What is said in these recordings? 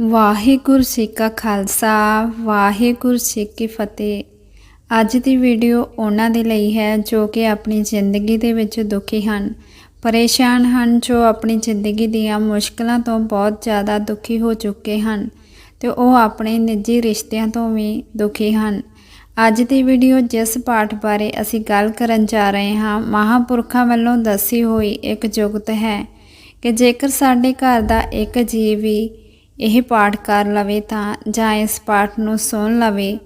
ਵਾਹਿਗੁਰੂ ਜੀ ਕਾ ਖਾਲਸਾ, ਵਾਹਿਗੁਰੂ ਜੀ ਕੀ ਫਤਿਹ। ਅੱਜ ਦੀ ਵੀਡੀਓ ਉਹਨਾਂ ਦੇ ਲਈ ਹੈ ਜੋ ਕਿ ਆਪਣੀ ਜ਼ਿੰਦਗੀ ਦੇ ਵਿੱਚ ਦੁਖੀ ਹਨ, ਪਰੇਸ਼ਾਨ ਹਨ, ਜੋ ਆਪਣੀ ਜ਼ਿੰਦਗੀ ਦੀਆਂ ਮੁਸ਼ਕਲਾਂ ਤੋਂ ਬਹੁਤ ਜ਼ਿਆਦਾ ਦੁਖੀ ਹੋ ਚੁੱਕੇ ਹਨ ਤੇ ਉਹ ਆਪਣੇ ਨਿੱਜੀ ਰਿਸ਼ਤਿਆਂ ਤੋਂ ਵੀ ਦੁਖੀ ਹਨ। ਅੱਜ ਦੀ ਵੀਡੀਓ ਜਿਸ ਪਾਠ ਬਾਰੇ ਅਸੀਂ ਗੱਲ ਕਰਨ ਜਾ ਰਹੇ ਹਾਂ, ਮਹਾਪੁਰਖਾਂ ਵੱਲੋਂ ਦੱਸੀ ਹੋਈ ਇੱਕ ਜੁਗਤ ਹੈ ਕਿ ਜੇਕਰ ਸਾਡੇ ਘਰ ਦਾ ਇੱਕ ਜੀਵ ਵੀ ਇਹ ਪਾਠ ਕਰ ਲਵੇ ਤਾਂ ਜਾਂ ਇਸ ਪਾਠ ਨੂੰ ਸੁਣ ਲਵੇ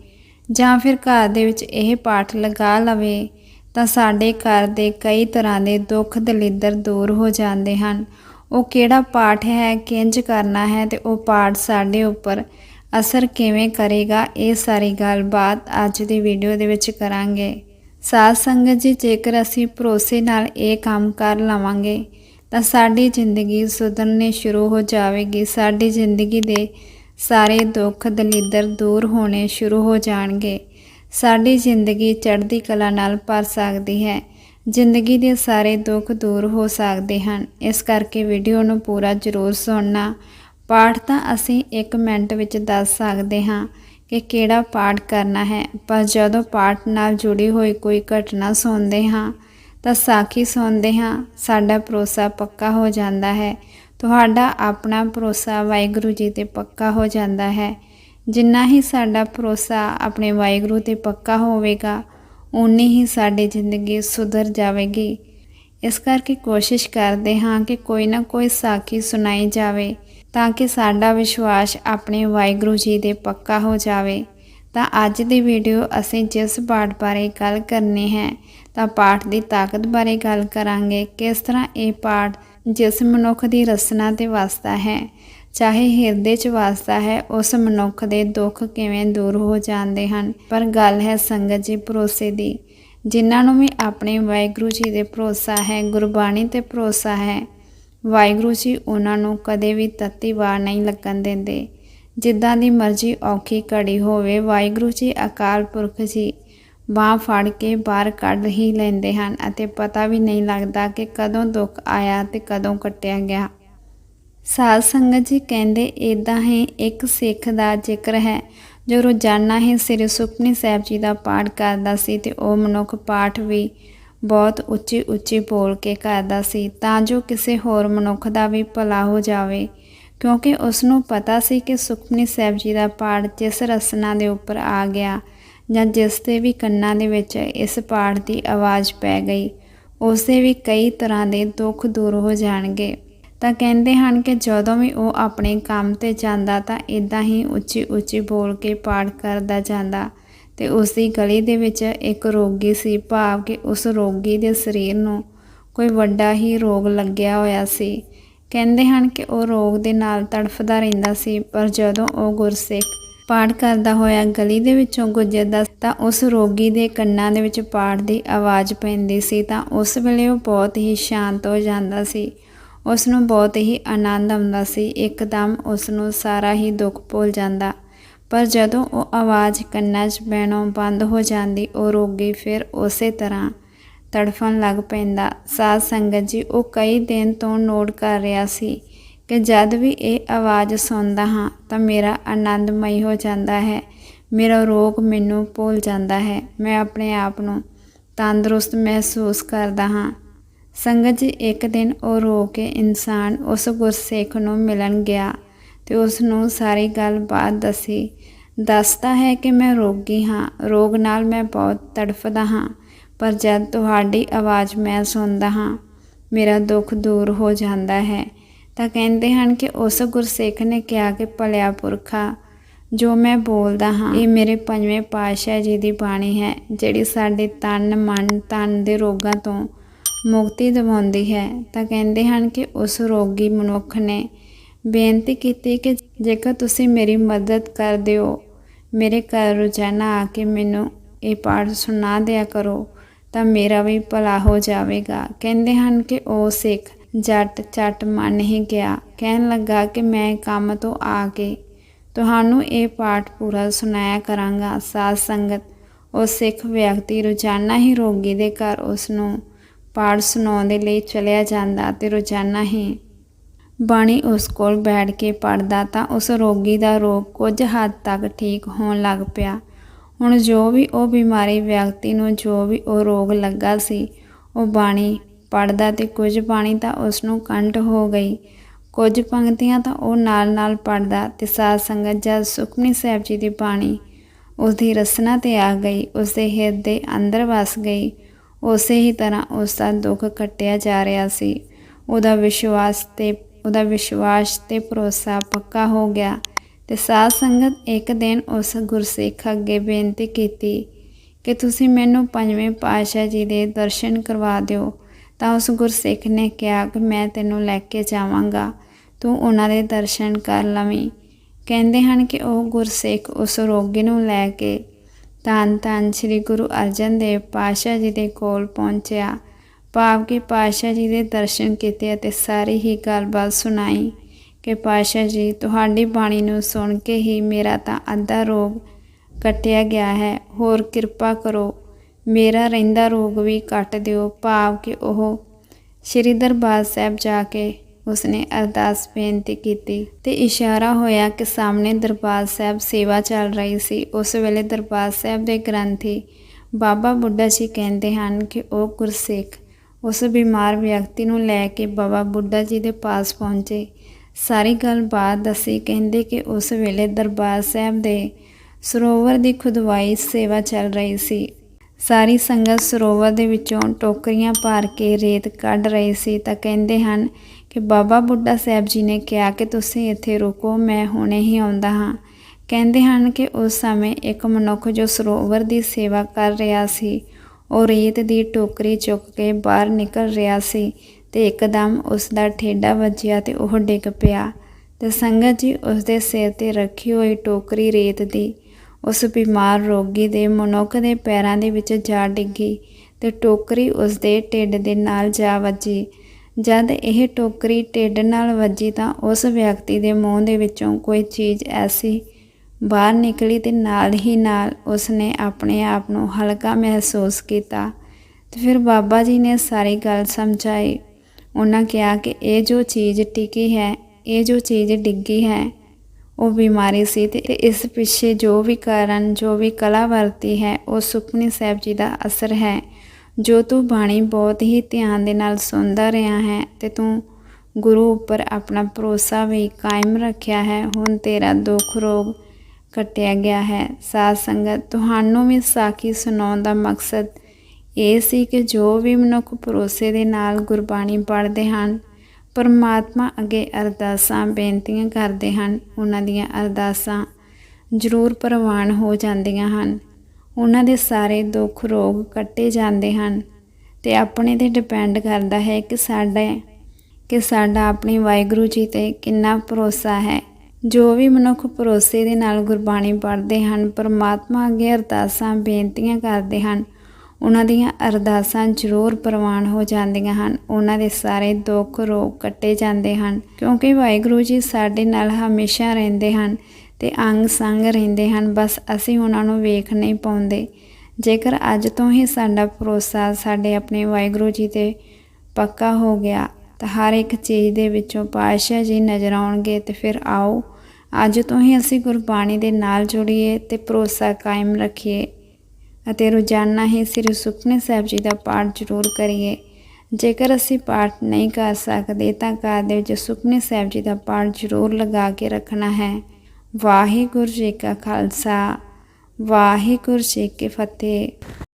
ਜਾਂ ਫਿਰ ਘਰ ਦੇ ਵਿੱਚ ਇਹ ਪਾਠ ਲਗਾ ਲਵੇ, ਤਾਂ ਸਾਡੇ ਘਰ ਦੇ ਕਈ ਤਰ੍ਹਾਂ ਦੇ ਦੁੱਖ ਦਲਿੱਦਰ ਦੂਰ ਹੋ ਜਾਂਦੇ ਹਨ। ਉਹ ਕਿਹੜਾ ਪਾਠ ਹੈ, ਕਿੰਜ ਕਰਨਾ ਹੈ ਤੇ ਉਹ ਪਾਠ ਸਾਡੇ ਉੱਪਰ ਅਸਰ ਕਿਵੇਂ ਕਰੇਗਾ, ਇਹ ਸਾਰੀ ਗੱਲਬਾਤ ਅੱਜ ਦੀ ਵੀਡੀਓ ਦੇ ਵਿੱਚ ਕਰਾਂਗੇ। ਸਾਧ ਸੰਗਤ ਜੀ, ਜੇਕਰ ਅਸੀਂ ਭਰੋਸੇ ਨਾਲ ਇਹ ਕੰਮ ਕਰ ਲਵਾਂਗੇ ਤਾਂ ਸਾਡੀ ਜ਼ਿੰਦਗੀ ਸੁਧਰਨੀ ਸ਼ੁਰੂ ਹੋ ਜਾਵੇਗੀ। ਸਾਡੀ ਜ਼ਿੰਦਗੀ ਦੇ ਸਾਰੇ ਦੁੱਖ ਦਲਿੱਦਰ ਦੂਰ ਹੋਣੇ ਸ਼ੁਰੂ ਹੋ ਜਾਣਗੇ। ਸਾਡੀ ਜ਼ਿੰਦਗੀ ਚੜ੍ਹਦੀ ਕਲਾ ਨਾਲ ਭਰ ਸਕਦੀ ਹੈ। ਜ਼ਿੰਦਗੀ ਦੇ ਸਾਰੇ ਦੁੱਖ ਦੂਰ ਹੋ ਸਕਦੇ ਹਨ। ਇਸ ਕਰਕੇ ਵੀਡੀਓ ਨੂੰ ਪੂਰਾ ਜ਼ਰੂਰ ਸੁਣਨਾ। ਪਾਠ ਤਾਂ ਅਸੀਂ 1 ਮਿੰਟ ਵਿੱਚ ਦੱਸ ਸਕਦੇ ਹਾਂ ਕਿ ਕਿਹੜਾ ਪਾਠ ਕਰਨਾ ਹੈ, ਪਰ ਜਦੋਂ ਪਾਠ ਨਾਲ ਜੁੜੀ ਹੋਈ ਕੋਈ ਘਟਨਾ ਸੁਣਦੇ ਹਾਂ ਤਾਂ ਸਾਖੀ ਸੁਣਦੇ ਹਾਂ, ਸਾਡਾ ਭਰੋਸਾ ਪੱਕਾ ਹੋ ਜਾਂਦਾ ਹੈ। ਤੁਹਾਡਾ ਆਪਣਾ ਭਰੋਸਾ ਵਾਹਿਗੁਰੂ ਜੀ ਤੇ ਪੱਕਾ ਹੋ ਜਾਂਦਾ ਹੈ। ਜਿੰਨਾ ਹੀ ਸਾਡਾ ਭਰੋਸਾ ਆਪਣੇ ਵਾਹਿਗੁਰੂ ਤੇ ਪੱਕਾ ਹੋਵੇਗਾ ਉਨੀ ਹੀ ਸਾਡੀ ਜ਼ਿੰਦਗੀ ਸੁਧਰ ਜਾਵੇਗੀ। ਇਸ ਕਰਕੇ ਕੋਸ਼ਿਸ਼ ਕਰਦੇ ਹਾਂ ਕਿ ਕੋਈ ਨਾ ਕੋਈ ਸਾਖੀ ਸੁਣਾਈ ਜਾਵੇ, ਤਾਂ ਕਿ ਸਾਡਾ ਵਿਸ਼ਵਾਸ ਆਪਣੇ ਵਾਹਿਗੁਰੂ ਜੀ ਦੇ ਪੱਕਾ ਹੋ ਜਾਵੇ। ਤਾਂ ਅੱਜ ਦੀ ਵੀਡੀਓ ਅਸੀਂ ਜਿਸ ਪਾਠ ਬਾਰੇ ਗੱਲ ਕਰਨੀ ਹੈ ਤਾਂ ਪਾਠ ਦੀ ਤਾਕਤ ਬਾਰੇ ਗੱਲ ਕਰਾਂਗੇ ਕਿਸ ਤਰ੍ਹਾਂ ਇਹ ਪਾਠ ਜਿਸ ਮਨੁੱਖ ਦੀ ਰਸਨਾ ਤੇ ਵਸਦਾ ਹੈ, ਚਾਹੇ ਹਿਰਦੇ 'ਚ ਵਸਦਾ ਹੈ, ਉਸ ਮਨੁੱਖ ਦੇ ਦੁੱਖ ਕਿਵੇਂ ਦੂਰ ਹੋ ਜਾਂਦੇ ਹਨ। ਪਰ ਗੱਲ ਹੈ ਸੰਗਤ ਜੀ ਭਰੋਸੇ ਦੀ, ਜਿਨ੍ਹਾਂ ਨੂੰ ਵੀ ਆਪਣੇ ਵਾਹਿਗੁਰੂ ਜੀ ਦੇ ਭਰੋਸਾ ਹੈ, ਗੁਰਬਾਣੀ ਤੇ ਭਰੋਸਾ ਹੈ, ਵਾਹਿਗੁਰੂ ਜੀ ਉਹਨਾਂ ਨੂੰ ਕਦੇ ਵੀ ਤੱਤੀ ਵਾਰ ਨਹੀਂ ਲੱਗਣ ਦਿੰਦੇ। ਜਿੱਦਾਂ ਦੀ ਮਰਜ਼ੀ ਔਖੀ ਘੜੀ ਹੋਵੇ, ਵਾਹਿਗੁਰੂ ਜੀ ਅਕਾਲ ਪੁਰਖ ਜੀ ਬਾਹ ਫੜ ਕੇ ਬਾਹਰ ਕੱਢ ਹੀ ਲੈਂਦੇ ਹਨ ਅਤੇ ਪਤਾ ਵੀ ਨਹੀਂ ਲੱਗਦਾ ਕਿ ਕਦੋਂ ਦੁੱਖ ਆਇਆ ਤੇ ਕਦੋਂ ਕੱਟਿਆ ਗਿਆ। ਸਾਧ ਸੰਗਤ ਜੀ ਕਹਿੰਦੇ ਇਦਾਂ ਹੀ ਇੱਕ ਸਿੱਖ ਦਾ ਜ਼ਿਕਰ ਹੈ, ਜੋ ਰੋਜ਼ਾਨਾ ਹੀ ਸ੍ਰੀ ਸੁਖਮਨੀ ਸਾਹਿਬ ਜੀ ਦਾ ਪਾਠ ਕਰਦਾ ਸੀ ਤੇ ਉਹ ਮਨੁੱਖ ਪਾਠ ਵੀ ਬਹੁਤ ਉੱਚੀ ਉੱਚੀ ਬੋਲ ਕੇ ਕਰਦਾ ਸੀ, ਤਾਂ ਜੋ ਕਿਸੇ ਹੋਰ ਮਨੁੱਖ ਦਾ ਵੀ ਭਲਾ ਹੋ ਜਾਵੇ। ਕਿਉਂਕਿ ਉਸ ਨੂੰ ਪਤਾ ਸੀ ਕਿ ਸੁਖਮਨੀ ਸਾਹਿਬ ਜੀ ਦਾ ਪਾਠ ਜਿਸ ਰਸਨਾ ਦੇ ਉੱਪਰ ਆ ਗਿਆ ਜਾਂ ਜਿਸ ਦੇ ਵੀ ਕੰਨਾਂ ਦੇ ਵਿੱਚ ਇਸ ਪਾਠ ਦੀ ਆਵਾਜ਼ ਪੈ ਗਈ, ਉਸ ਦੇ ਵੀ ਕਈ ਤਰ੍ਹਾਂ ਦੇ ਦੁੱਖ ਦੂਰ ਹੋ ਜਾਣਗੇ। ਤਾਂ ਕਹਿੰਦੇ ਹਨ ਕਿ ਜਦੋਂ ਵੀ ਉਹ ਆਪਣੇ ਕੰਮ ਤੇ ਜਾਂਦਾ ਤਾਂ ਇਦਾਂ ਹੀ ਉੱਚੀ ਉੱਚੀ ਬੋਲ ਕੇ ਪਾਠ ਕਰਦਾ ਜਾਂਦਾ ਤੇ ਉਸ ਦੀ ਗਲੀ ਦੇ ਵਿੱਚ ਇੱਕ ਰੋਗੀ ਸੀ, ਭਾਵ ਕਿ ਉਸ ਰੋਗੀ ਦੇ ਸਰੀਰ ਨੂੰ ਕੋਈ ਵੱਡਾ ਹੀ ਰੋਗ ਲੱਗਿਆ ਹੋਇਆ ਸੀ। ਕਹਿੰਦੇ ਹਨ ਕਿ ਉਹ ਰੋਗ ਦੇ ਨਾਲ ਤੜਫਦਾ ਰਹਿੰਦਾ ਸੀ, ਪਰ ਜਦੋਂ ਉਹ ਗੁਰਸਿੱਖ ਪਾਠ ਕਰਦਾ ਹੋਇਆ ਗਲੀ ਦੇ ਵਿੱਚੋਂ ਗੁਜ਼ਰਦਾ ਤਾਂ ਉਸ ਰੋਗੀ ਦੇ ਕੰਨਾਂ ਦੇ ਵਿੱਚ ਪਾਠ ਦੀ ਆਵਾਜ਼ ਪੈਂਦੀ ਸੀ ਤਾਂ ਉਸ ਵੇਲੇ ਉਹ ਬਹੁਤ ਹੀ ਸ਼ਾਂਤ ਹੋ ਜਾਂਦਾ ਸੀ। ਉਸ ਨੂੰ ਬਹੁਤ ਹੀ ਆਨੰਦ ਆਉਂਦਾ ਸੀ। ਇੱਕਦਮ ਉਸ ਨੂੰ ਸਾਰਾ ਹੀ ਦੁੱਖ ਭੁੱਲ ਜਾਂਦਾ। ਪਰ ਜਦੋਂ ਉਹ ਆਵਾਜ਼ ਕੰਨਾਂ 'ਚ ਪੈਣੋਂ ਬੰਦ ਹੋ ਜਾਂਦੀ, ਉਹ ਰੋਗੀ ਫਿਰ ਉਸੇ ਤਰ੍ਹਾਂ ਤੜਫਣ ਲੱਗ ਪੈਂਦਾ। ਸਾਧ ਸੰਗਤ ਜੀ, ਉਹ ਕਈ ਦਿਨ ਤੋਂ ਨੋਟ ਕਰ ਰਿਹਾ ਸੀ। ਕਿ ਜਦ ਵੀ ਇਹ ਆਵਾਜ਼ ਸੁਣਦਾ ਹਾਂ ਤਾਂ ਮੇਰਾ ਆਨੰਦਮਈ ਹੋ ਜਾਂਦਾ ਹੈ। ਮੇਰਾ ਰੋਗ ਮੈਨੂੰ ਭੁੱਲ ਜਾਂਦਾ ਹੈ। ਮੈਂ ਆਪਣੇ ਆਪ ਨੂੰ ਤੰਦਰੁਸਤ ਮਹਿਸੂਸ ਕਰਦਾ ਹਾਂ। ਸੰਗਤ ਜੀ, ਇੱਕ ਦਿਨ ਉਹ ਰੋ ਕੇ ਇਨਸਾਨ ਉਸ ਗੁਰਸੇਖ ਨੂੰ ਮਿਲਣ ਗਿਆ ਤੇ ਉਸ ਨੂੰ ਸਾਰੀ ਗੱਲ ਬਾਤ ਦੱਸੀ। ਦੱਸਦਾ ਹੈ ਕਿ ਮੈਂ ਰੋਗੀ ਹਾਂ। ਰੋਗ ਨਾਲ ਮੈਂ ਬਹੁਤ ਤੜਫਦਾ ਹਾਂ, ਪਰ ਜਦ ਤੁਹਾਡੀ ਆਵਾਜ਼ ਮੈਂ ਸੁਣਦਾ ਹਾਂ, ਮੇਰਾ ਦੁੱਖ ਦੂਰ ਹੋ ਜਾਂਦਾ ਹੈ। ਤਾਂ ਕਹਿੰਦੇ ਹਨ ਕਿ ਉਸ ਗੁਰਸਿੱਖ ਨੇ ਕਿਹਾ ਕਿ ਭਲਿਆ ਪੁਰਖਾ, ਜੋ ਮੈਂ ਬੋਲਦਾ ਹਾਂ, ਇਹ ਮੇਰੇ ਪੰਜਵੇਂ ਪਾਤਸ਼ਾਹ ਜੀ ਦੀ ਬਾਣੀ ਹੈ, ਜਿਹੜੀ ਸਾਡੇ ਤਨ, ਮਨ ਤਨ ਦੇ ਰੋਗਾਂ ਤੋਂ ਮੁਕਤੀ ਦਿਵਾਉਂਦੀ ਹੈ। ਤਾਂ ਕਹਿੰਦੇ ਹਨ ਕਿ ਉਸ ਰੋਗੀ ਮਨੁੱਖ ਨੇ ਬੇਨਤੀ ਕੀਤੀ ਕਿ ਜੇਕਰ ਤੁਸੀਂ ਮੇਰੀ ਮਦਦ ਕਰ ਦਿਓ, ਮੇਰੇ ਘਰ ਰੋਜ਼ਾਨਾ ਆ ਕੇ ਮੈਨੂੰ ਇਹ ਪਾਠ ਸੁਣਾ ਦਿਆ ਕਰੋ, ਤਾਂ ਮੇਰਾ ਵੀ ਭਲਾ ਹੋ ਜਾਵੇਗਾ। ਕਹਿੰਦੇ ਹਨ ਕਿ ਉਹ ਸਿੱਖ ਜੱਟ ਚੱਟ ਮੰਨ ਹੀ ਗਿਆ। ਕਹਿਣ ਲੱਗਾ ਕਿ ਮੈਂ ਕੰਮ ਤੋਂ ਆ ਕੇ ਤੁਹਾਨੂੰ ਇਹ ਪਾਠ ਪੂਰਾ ਸੁਣਾਇਆ ਕਰਾਂਗਾ। ਸਾਧ ਸੰਗਤ, ਉਹ ਸਿੱਖ ਵਿਅਕਤੀ ਰੋਜ਼ਾਨਾ ਹੀ ਰੋਗੀ ਦੇ ਘਰ ਉਸ ਨੂੰ ਪਾਠ ਸੁਣਾਉਣ ਦੇ ਲਈ ਚਲਿਆ ਜਾਂਦਾ ਤੇ ਰੋਜ਼ਾਨਾ ਹੀ ਬਾਣੀ ਉਸ ਕੋਲ ਬੈਠ ਕੇ ਪੜਦਾ ਤਾਂ ਉਸ ਰੋਗੀ ਦਾ ਰੋਗ ਕੁਝ ਹੱਦ ਤੱਕ ਠੀਕ ਹੋਣ ਲੱਗ ਪਿਆ। ਹੁਣ ਜੋ ਵੀ ਉਹ ਬਿਮਾਰੀ ਵਿਅਕਤੀ ਨੂੰ ਜੋ ਵੀ ਉਹ ਰੋਗ ਲੱਗਾ ਸੀ, ਉਹ ਬਾਣੀ ਪੜਦਾ ਤੇ ਕੁਝ ਬਾਣੀ ਤਾਂ ਉਸ ਨੂੰ ਕੰਠ ਹੋ ਗਈ। ਕੁਝ ਪੰਕਤੀਆਂ ਤਾਂ ਉਹ ਨਾਲ-ਨਾਲ ਪੜਦਾ ਤੇ ਸਾਧ ਸੰਗਤ ਜਦ ਸੁਖਮਨੀ ਸਾਹਿਬ ਜੀ ਦੀ ਬਾਣੀ ਉਸ ਦੀ ਰਸਨਾ ਤੇ ਆ ਗਈ ਉਸ ਦੇ ਹਿਰਦੇ ਅੰਦਰ ਵਸ ਗਈ, ਉਸੇ ਹੀ ਤਰ੍ਹਾਂ ਉਸ ਦਾ ਦੁੱਖ ਕੱਟਿਆ ਜਾ ਰਿਹਾ ਸੀ। ਉਹਦਾ ਵਿਸ਼ਵਾਸ ਤੇ, ਉਹਦਾ ਵਿਸ਼ਵਾਸ ਤੇ ਭਰੋਸਾ ਪੱਕਾ ਹੋ ਗਿਆ ਤੇ ਸਾਧ ਸੰਗਤ ਇੱਕ ਦਿਨ ਉਸ ਗੁਰਸਿੱਖ ਅੱਗੇ ਬੇਨਤੀ ਕੀਤੀ ਕਿ ਤੁਸੀਂ ਮੈਨੂੰ ਪੰਜਵੇਂ ਪਾਤਸ਼ਾਹ ਜੀ ਦੇ ਦਰਸ਼ਨ ਕਰਵਾ ਦਿਓ। ਤਾਂ ਉਸ ਗੁਰਸਿੱਖ ਨੇ ਕਿਹਾ ਕਿ ਮੈਂ ਤੈਨੂੰ ਲੈ ਕੇ ਜਾਵਾਂਗਾ। ਤੂੰ ਉਹਨਾਂ ਦੇ ਦਰਸ਼ਨ ਕਰ ਲਵੀਂ। ਕਹਿੰਦੇ ਹਨ ਕਿ ਉਹ ਗੁਰਸਿੱਖ ਉਸ ਰੋਗੀ ਨੂੰ ਲੈ ਕੇ ਧੰਨ ਧੰਨ ਸ੍ਰੀ ਗੁਰੂ ਅਰਜਨ ਦੇਵ ਪਾਤਸ਼ਾਹ ਜੀ ਦੇ ਕੋਲ ਪਹੁੰਚਿਆ। ਭਾਵ ਕਿ ਪਾਤਸ਼ਾਹ ਜੀ ਦੇ ਦਰਸ਼ਨ ਕੀਤੇ ਅਤੇ ਸਾਰੀ ਹੀ ਗੱਲਬਾਤ ਸੁਣਾਈ ਕਿ ਪਾਤਸ਼ਾਹ ਜੀ, ਤੁਹਾਡੀ ਬਾਣੀ ਨੂੰ ਸੁਣ ਕੇ ਹੀ ਮੇਰਾ ਤਾਂ ਅੱਧਾ ਰੋਗ ਕੱਟਿਆ ਗਿਆ ਹੈ। ਹੋਰ ਕਿਰਪਾ ਕਰੋ ਮੇਰਾ ਰਹਿੰਦਾ ਰੋਗ ਵੀ ਕੱਟ ਦਿਓ, ਭਾਵ ਕਿ ਉਹ ਸ਼੍ਰੀ ਦਰਬਾਰ ਸਾਹਿਬ ਜਾ ਕੇ ਉਸਨੇ ਅਰਦਾਸ ਬੇਨਤੀ ਕੀਤੀ ਤੇ ਇਸ਼ਾਰਾ ਹੋਇਆ ਕਿ ਸਾਹਮਣੇ ਦਰਬਾਰ ਸਾਹਿਬ ਸੇਵਾ ਚੱਲ ਰਹੀ ਸੀ। ਉਸ ਵੇਲੇ ਦਰਬਾਰ ਸਾਹਿਬ ਦੇ ਗ੍ਰੰਥੀ ਬਾਬਾ ਬੁੱਢਾ ਜੀ ਕਹਿੰਦੇ ਹਨ ਕਿ ਉਹ ਗੁਰਸਿੱਖ ਉਸ ਬਿਮਾਰ ਵਿਅਕਤੀ ਨੂੰ ਲੈ ਕੇ ਬਾਬਾ ਬੁੱਢਾ ਜੀ ਦੇ ਪਾਸ ਪਹੁੰਚੇ। ਸਾਰੀ ਗੱਲ ਬਾਤ ਦੱਸੀ ਕਹਿੰਦੇ ਕਿ ਉਸ ਵੇਲੇ ਦਰਬਾਰ ਸਾਹਿਬ ਦੇ ਸਰੋਵਰ ਦੀ ਖੁਦਵਾਈ ਸੇਵਾ ਚੱਲ ਰਹੀ ਸੀ। ਸਾਰੀ ਸੰਗਤ ਸਰੋਵਰ ਦੇ ਵਿੱਚੋਂ ਟੋਕਰੀਆਂ ਭਰ ਕੇ ਰੇਤ ਕੱਢ ਰਹੀ ਸੀ ਤਾਂ ਕਹਿੰਦੇ ਹਨ ਕਿ ਬਾਬਾ ਬੁੱਢਾ ਸਾਹਿਬ ਜੀ ਨੇ ਕਿਹਾ ਕਿ ਤੁਸੀਂ ਇੱਥੇ ਰੁਕੋ, ਮੈਂ ਹੁਣੇ ਹੀ ਆਉਂਦਾ ਹਾਂ। ਕਹਿੰਦੇ ਹਨ ਕਿ ਉਸ ਸਮੇਂ ਇੱਕ ਮਨੁੱਖ ਜੋ ਸਰੋਵਰ ਦੀ ਸੇਵਾ ਕਰ ਰਿਹਾ ਸੀ, ਉਹ ਰੇਤ ਦੀ ਟੋਕਰੀ ਚੁੱਕ ਕੇ ਬਾਹਰ ਨਿਕਲ ਰਿਹਾ ਸੀ ਤੇ ਇੱਕਦਮ ਉਸ ਦਾ ਠੇਡਾ ਵੱਜਿਆ ਤੇ ਉਹ ਡਿੱਗ ਪਿਆ ਤੇ ਸੰਗਤ ਜੀ ਉਸ ਦੇ ਸਿਰ ਤੇ ਰੱਖੀ ਹੋਈ ਟੋਕਰੀ ਰੇਤ ਦੀ ਉਸ ਬਿਮਾਰ ਰੋਗੀ ਦੇ ਮਨੁੱਖ ਦੇ ਪੈਰਾਂ ਦੇ ਵਿੱਚ ਜਾ ਡਿੱਗੀ ਤੇ ਟੋਕਰੀ ਉਸ ਦੇ ਢਿੱਡ ਦੇ ਨਾਲ ਜਾ ਵੱਜੀ। ਜਦ ਇਹ ਟੋਕਰੀ ਢਿੱਡ ਨਾਲ ਵੱਜੀ ਤਾਂ ਉਸ ਵਿਅਕਤੀ ਦੇ ਮੂੰਹ ਦੇ ਵਿੱਚੋਂ ਕੋਈ ਚੀਜ਼ ਐਸੀ ਬਾਹਰ ਨਿਕਲੀ ਤੇ ਨਾਲ ਹੀ ਨਾਲ ਉਸਨੇ ਆਪਣੇ ਆਪ ਨੂੰ ਹਲਕਾ ਮਹਿਸੂਸ ਕੀਤਾ। ਤੇ ਫਿਰ ਬਾਬਾ ਜੀ ਨੇ ਸਾਰੀ ਗੱਲ ਸਮਝਾਈ। ਉਹਨਾਂ ਕਿਹਾ ਕਿ ਇਹ ਜੋ ਚੀਜ਼ ਟਿਕੀ ਹੈ, ਇਹ ਜੋ ਚੀਜ਼ ਡਿੱਗੀ ਹੈ ਉਹ ਬਿਮਾਰੀ ਸੀ ਤੇ ਇਸ ਪਿੱਛੇ ਜੋ ਵੀ ਕਾਰਨ, ਜੋ ਵੀ ਕਲਾ ਵਰਤੀ ਹੈ, ਉਹ ਸੁਖਮਨੀ ਸਾਹਿਬ ਜੀ ਦਾ ਅਸਰ ਹੈ। ਜੋ ਤੂੰ ਬਾਣੀ ਬਹੁਤ ਹੀ ਧਿਆਨ ਦੇ ਨਾਲ ਸੁਣਦਾ ਰਿਹਾ ਹੈ ਤੇ ਤੂੰ ਗੁਰੂ ਉੱਪਰ ਆਪਣਾ ਭਰੋਸਾ ਵੀ ਕਾਇਮ ਰੱਖਿਆ ਹੈ, ਹੁਣ ਤੇਰਾ ਦੁੱਖ ਰੋਗ ਕੱਟਿਆ ਗਿਆ ਹੈ। ਸਾਧ ਸੰਗਤ, ਤੁਹਾਨੂੰ ਵੀ ਸਾਖੀ ਸੁਣਾਉਣ ਦਾ ਮਕਸਦ ਇਹ ਸੀ ਕਿ ਜੋ ਵੀ ਮਨੁੱਖ ਭਰੋਸੇ ਦੇ ਨਾਲ ਗੁਰਬਾਣੀ ਪੜ੍ਹਦੇ ਹਨ ਪਰਮਾਤਮਾ ਅੱਗੇ ਅਰਦਾਸਾਂ ਬੇਨਤੀਆਂ ਕਰਦੇ ਹਨ। ਉਹਨਾਂ ਦੀਆਂ ਅਰਦਾਸਾਂ ਜ਼ਰੂਰ ਪ੍ਰਵਾਨ ਹੋ ਜਾਂਦੀਆਂ ਹਨ। ਉਹਨਾਂ ਦੇ ਸਾਰੇ ਦੁੱਖ ਰੋਗ ਕੱਟੇ ਜਾਂਦੇ ਹਨ ਤੇ ਆਪਣੇ ਤੇ ਡਿਪੈਂਡ ਕਰਦਾ ਹੈ ਕਿ ਸਾਡੇ, ਕਿ ਸਾਡਾ ਆਪਣੇ ਵਾਹਿਗੁਰੂ ਜੀ ਤੇ ਕਿੰਨਾ ਭਰੋਸਾ ਹੈ। ਜੋ ਵੀ ਮਨੁੱਖ ਭਰੋਸੇ ਦੇ ਨਾਲ ਗੁਰਬਾਣੀ ਪੜ੍ਹਦੇ ਹਨ, ਪਰਮਾਤਮਾ ਅੱਗੇ ਅਰਦਾਸਾਂ, ਬੇਨਤੀਆਂ ਕਰਦੇ ਹਨ। ਉਹਨਾਂ ਦੀਆਂ ਅਰਦਾਸਾਂ ਜ਼ਰੂਰ ਪ੍ਰਵਾਨ ਹੋ ਜਾਂਦੀਆਂ ਹਨ। ਉਹਨਾਂ ਦੇ ਸਾਰੇ ਦੁੱਖ ਰੋਗ ਕੱਟੇ ਜਾਂਦੇ ਹਨ, ਕਿਉਂਕਿ ਵਾਹਿਗੁਰੂ ਜੀ ਸਾਡੇ ਨਾਲ ਹਮੇਸ਼ਾ ਰਹਿੰਦੇ ਹਨ ਤੇ ਅੰਗ ਸੰਗ ਰਹਿੰਦੇ ਹਨ, ਬਸ ਅਸੀਂ ਉਹਨਾਂ ਨੂੰ ਵੇਖ ਨਹੀਂ ਪਾਉਂਦੇ। ਜੇਕਰ ਅੱਜ ਤੋਂ ਹੀ ਸਾਡਾ ਭਰੋਸਾ ਸਾਡੇ ਆਪਣੇ ਵਾਹਿਗੁਰੂ ਜੀ ਤੇ ਪੱਕਾ ਹੋ ਗਿਆ, ਤਾਂ ਹਰ ਇੱਕ ਚੀਜ਼ ਦੇ ਵਿੱਚੋਂ ਪਾਤਸ਼ਾਹ ਜੀ ਨਜ਼ਰ ਆਉਣਗੇ ਤੇ ਫਿਰ ਆਓ, ਅੱਜ ਤੋਂ ਹੀ ਅਸੀਂ ਗੁਰਬਾਣੀ ਦੇ ਨਾਲ ਜੁੜੀਏ ਤੇ ਭਰੋਸਾ ਕਾਇਮ ਰੱਖੀਏ। ਅਤੇ ਰੋਜ਼ਾਨਾ ਹੀ ਸ੍ਰੀ ਸੁਖਮਨੀ ਸਾਹਿਬ ਜੀ ਦਾ ਪਾਠ ਜ਼ਰੂਰ ਕਰੀਏ। ਜੇਕਰ ਅਸੀਂ ਪਾਠ ਨਹੀਂ ਕਰ ਸਕਦੇ, ਤਾਂ ਘਰ ਦੇ ਵਿੱਚ ਸੁਖਮਨੀ ਸਾਹਿਬ ਜੀ ਦਾ ਪਾਠ ਜ਼ਰੂਰ ਲਗਾ ਕੇ ਰੱਖਣਾ ਹੈ। ਵਾਹਿਗੁਰੂ ਜੀ ਕਾ ਖਾਲਸਾ, ਵਾਹਿਗੁਰੂ ਜੀ ਕੀ ਫਤਿਹ।